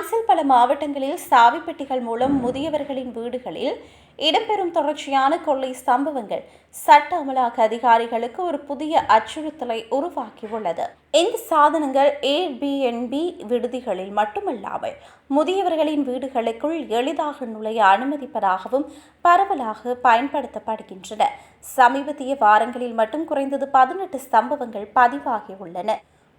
பல மாவட்டங்களில் சாவிப்பெட்டிகள் மூலம் முதியவர்களின் வீடுகளில் இடம்பெறும் தொடர்ச்சியான கொள்ளை சம்பவங்கள் சட்ட அமலாக்க அதிகாரிகளுக்கு ஒரு புதிய அச்சுறுத்தலை உருவாக்கியுள்ளது. இந்த சாதனங்கள் ஏபிஎன்பி விடுதிகளில் மட்டுமல்லாமல் முதியவர்களின் வீடுகளுக்குள் எளிதாக நுழைய அனுமதிப்பதாகவும் பரவலாக பயன்படுத்தப்படுகின்றன. சமீபத்திய வாரங்களில் மட்டும் குறைந்தது பதினெட்டு சம்பவங்கள் பதிவாகியுள்ளன.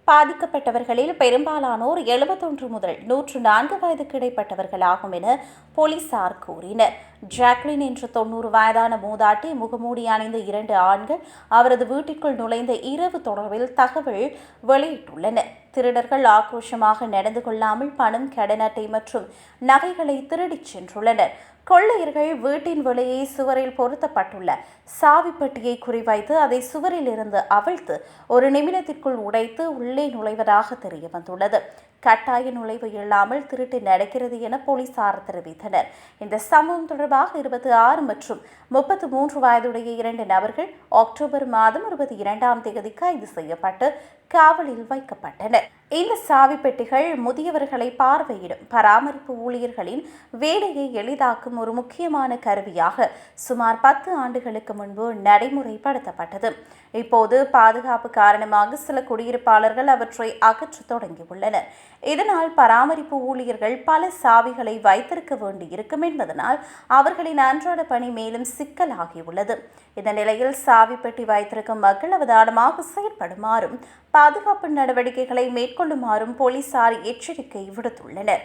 பாதிக்கப்பட்டவர்களில் பெரும்பாலானோர் எழுபத்தொன்று முதல் நூற்று நான்கு வயதுக்கு இடைப்பட்டவர்களாகும் என போலீசார் கூறினர். ஜாக்லின் என்ற தொண்ணூறு வயதான மூதாட்டி முகமூடி அணிந்த இரண்டு ஆண்கள் அவரது வீட்டிற்குள் நுழைந்த இரவு தொடர்பில் தகவல் வெளியிட்டுள்ளனர் திருடர்கள் ஆக்ரோஷமாக நடந்து கொள்ளாமல் பணம் கடனட்டை மற்றும் நகைகளை திருடிச் சென்றுள்ளனர். கொள்ளையர்கள் வீட்டின் வெளியே சுவரில் பொருத்தப்பட்டுள்ள சாவிப்பட்டியை குறிவைத்து அதை சுவரில் இருந்து அவிழ்த்து ஒரு நிமிடத்திற்குள் உடைத்து உள்ளே நுழைவதாக தெரிய வந்துள்ளது. கட்டாய நுழைவு இல்லாமல் திருட்டு நடக்கிறது என போலீசார் தெரிவித்தனர். இந்த சம்பவம் தொடர்பாக இருபத்தி ஆறு மற்றும் முப்பத்தி மூன்று வயதுடைய இரண்டு நபர்கள் அக்டோபர் மாதம் இருபத்தி இரண்டாம் தேதி கைது செய்யப்பட்டு காவலில் வைக்கப்பட்டனர். இந்த சாவி பெட்டிகள் முதியவர்களை பார்வையிடும். பராமரிப்பு ஊழியர்களின் வேலையை எளிதாக்கும் ஒரு முக்கியமான கருவியாக சுமார் பத்து ஆண்டுகளுக்கு முன்பு நடைமுறைப்படுத்தப்பட்டது. இப்போது பாதுகாப்பு காரணமாக சில குடியிருப்பாளர்கள் அவற்றை அகற்றத் தொடங்கியுள்ளனர். இதனால் பராமரிப்பு ஊழியர்கள் பல சாவிகளை வைத்திருக்க வேண்டியிருக்கும் என்பதனால் அவர்களின் அன்றாட பணி மேலும் சிக்கலாகியுள்ளது. இந்த நிலையில் சாவி பெட்டி வைத்திருக்கும் மக்கள் அவதானமாக செயல்படுமாறும் பாதுகாப்பு நடவடிக்கைகளை மேற்கொள்ளுமாறும் போலீசார் எச்சரிக்கை விடுத்துள்ளனர்.